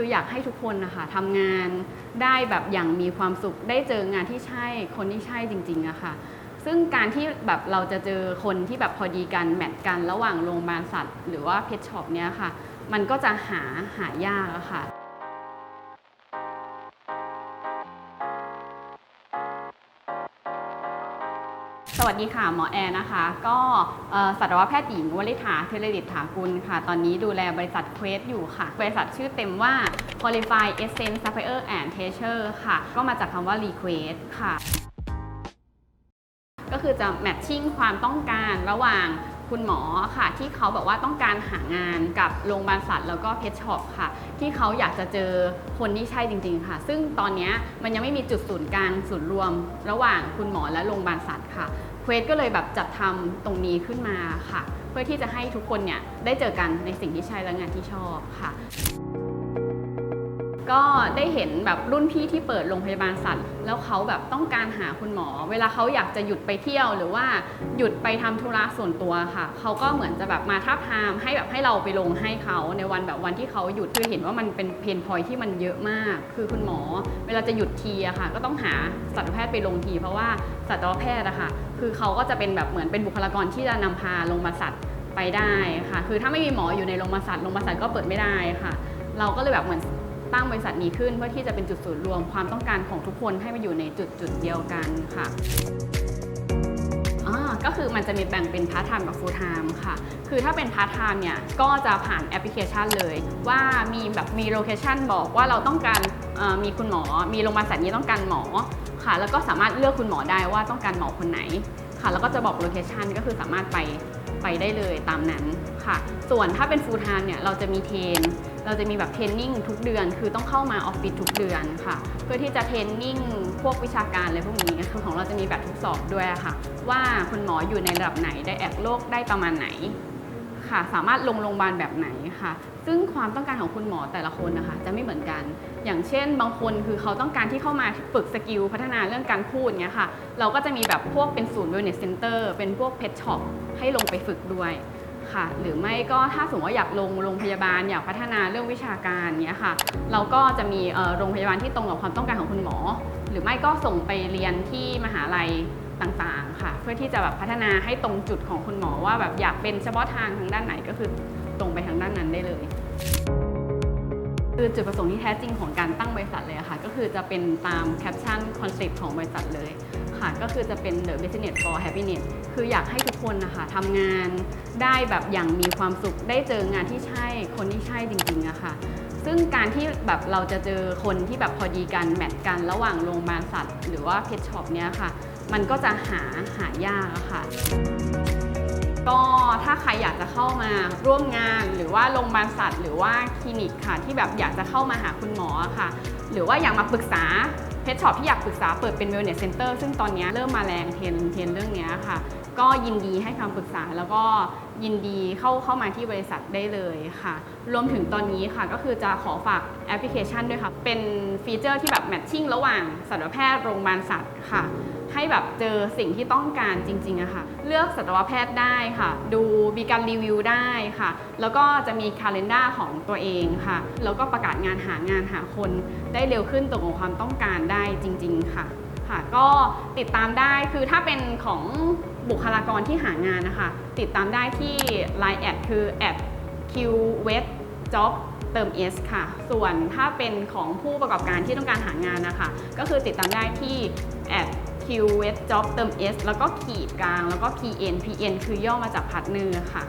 คืออยากให้ทุกคนนะคะทำงานได้แบบอย่างมีความสุขได้เจองานที่ใช่คนที่ใช่จริงๆอะค่ะ ซึ่งการที่แบบเราจะเจอคนที่แบบพอดีกันแมทกันระหว่างโรงพยาบาลสัตว์ หรือว่าเพชช็อปเนี้ยค่ะ มันก็จะหาหายากอะค่ะ สวัสดีค่ะ หมอแอร์นะคะ ก็สัตวแพทย์หญิงวลิษฐาเทเลดิตถากุลค่ะ ตอนนี้ดูแลบริษัทเควสอยู่ค่ะ บริษัทชื่อเต็มว่า Qualify Essence Supplier and Teacher ค่ะ ก็มาจากคำว่า Request ค่ะ ก็คือจะแมทชิ่งความต้องการระหว่าง คุณหมอค่ะ ที่เขาแบบว่าต้องการหางานกับโรงพยาบาลสัตว์แล้วก็เพชช็อปค่ะ ที่เขาอยากจะเจอคนที่ใช่จริง ๆ ค่ะ ซึ่งตอนนี้มันยังไม่มีจุดศูนย์กลางศูนย์รวม ระหว่างคุณหมอและโรงพยาบาลสัตว์ค่ะเควสก็เลยแบบจัดทำตรงนี้ขึ้นมาค่ะ เพื่อที่จะให้ทุกคนเนี่ยได้เจอกันในสิ่งที่ใช่และงานที่ชอบค่ะ ก็ได้เห็นแบบรุ่นพี่ที่เปิดโรงพยาบาลสัตว์ แล้วเขาแบบต้องการหาคุณหมอ เวลาเขาอยากจะหยุดไปเที่ยว หรือว่าหยุดไปทำธุระส่วนตัวค่ะ เขาก็เหมือนจะแบบมาท้าบทามให้แบบให้เราไปลงให้เขาในวันแบบวันที่เขาหยุดคือเห็นว่ามันเป็นเพนพอยที่มันเยอะมาก คือคุณหมอ เวลาจะหยุดทีอะค่ะ ก็ต้องหาสัตวแพทย์ไปลงที เพราะว่าสัตวแพทย์อะค่ะ คือเขาก็จะเป็นแบบเหมือนเป็นบุคลากรที่จะนำพาโรงพยาบาลสัตว์ไปได้ค่ะ คือถ้าไม่มีหมออยู่ในโรงพยาบาลสัตว์โรงพยาบาลสัตว์ก็เปิดไม่ได้ค่ะ เราก็เลยแบบเหมือน ตั้งบริษัทนี้ขึ้นเพื่อที่จะเป็นจุดศูนย์รวมความต้องการของทุกคนให้มาอยู่ในจุดจุดเดียวกันค่ะก็คือมันจะมีแบ่งเป็นพาร์ทไทม์กับฟูลไทม์ค่ะ คือถ้าเป็นพาร์ทไทม์เนี่ย ก็จะผ่านแอปพลิเคชันเลย ว่ามีแบบมีโลเคชันบอกว่าเราต้องการมีคุณหมอ มีโรงพยาบาลสัตว์นี้ต้องการหมอค่ะ แล้วก็สามารถเลือกคุณหมอได้ว่าต้องการหมอคนไหนค่ะ แล้วก็จะบอกโลเคชันก็คือสามารถไปไปได้เลยตามนั้นค่ะ ส่วนถ้าเป็นฟูลไทม์เนี่ยเราจะมีเทรน เราจะมีแบบเทรนนิ่งทุกเดือน คือต้องเข้ามาออฟฟิศทุกเดือนค่ะ เพื่อที่จะเทรนนิ่งพวกวิชาการอะไรพวกนี้คือของเราจะมีแบบทดสอบด้วยค่ะ ว่าคุณหมออยู่ในระดับไหนได้แอกโรคได้ประมาณไหนค่ะ สามารถลงโรงพยาบาลแบบไหนค่ะ ซึ่งความต้องการของคุณหมอแต่ละคนนะคะ จะไม่เหมือนกัน อย่างเช่น บางคนคือเขาต้องการที่เข้ามาฝึกสกิลพัฒนาเรื่องการพูดเงี้ยค่ะ เราก็จะมีแบบพวกเป็นศูนย์ wellness center เป็นพวก pet shop ให้ลงไปฝึกด้วย ค่ะ หรือไม่ก็ถ้าสมมติว่าอยากลงโรงพยาบาลอยากพัฒนาเรื่องวิชาการเนี้ยค่ะ เราก็จะมีโรงพยาบาลที่ตรงกับความต้องการของคุณหมอ หรือไม่ก็ส่งไปเรียนที่มหาลัยต่างๆค่ะ เพื่อที่จะแบบพัฒนาให้ตรงจุดของคุณหมอว่าแบบอยากเป็นเฉพาะทางทางด้านไหนก็คือตรงไปทางด้านนั้นได้เลย คือจุดประสงค์ที่แท้จริงของการตั้งบริษัทเลยค่ะ ก็คือจะเป็นตามแคปชั่นคอนเซ็ปต์ของบริษัทเลยค่ะก็คือจะเป็น the business for happiness คืออยากให้ทุกคนนะคะทำงานได้แบบอย่างมีความสุขได้เจองานที่ใช่คนที่ใช่จริงๆอะค่ะ ซึ่งการที่แบบเราจะเจอคนที่แบบพอดีกันแมทกันระหว่างโรงพยาบาลสัตว์ หรือว่าเพชช็อปเนี้ยค่ะ มันก็จะหาหายากอะค่ะ ก็ถ้าใครอยากจะเข้ามาร่วมงานหรือว่าโรงพยาบาลสัตว์ หรือว่าคลินิกค่ะที่แบบอยากจะเข้ามาหาคุณหมอค่ะ หรือว่าอยากมาปรึกษาเพชช็อปที่อยากปรึกษาเปิดเป็น wellness center ซึ่งตอนนี้เริ่มมาแรงเทรนเทรนเรื่องนี้ค่ะ ก็ยินดีให้คำปรึกษาแล้วก็ยินดีเข้าเข้ามาที่บริษัทได้เลยค่ะ รวมถึงตอนนี้ค่ะ ก็คือจะขอฝากแอปพลิเคชันด้วยค่ะ เป็นฟีเจอร์ที่แบบแมทชิ่งระหว่างสัตวแพทย์โรงพยาบาลสัตว์ค่ะ ให้แบบเจอสิ่งที่ต้องการจริงๆอะค่ะ เลือกสัตวแพทย์ได้ค่ะ ดูมีการรีวิวได้ค่ะ แล้วก็จะมีคาล endar ของตัวเองค่ะ แล้วก็ประกาศงานหางานหาคนได้เร็วขึ้นตรงกับความต้องการได้จริง ๆ ค่ะค่ะก็ติดตามได้คือถ้าเป็นของบุคลากรที่หางานนะคะ ติดตามได้ที่ Line แอดคือ at q w e t job เติม s ค่ะ ส่วนถ้าเป็นของผู้ประกอบการที่ต้องการหางานนะคะ ก็คือติดตามได้ที่แอด at q w e t job เติม s แล้วก็ขีดกลาง แล้วก็ pn pn คือย่อมาจากพาร์ทเนอร์ค่ะ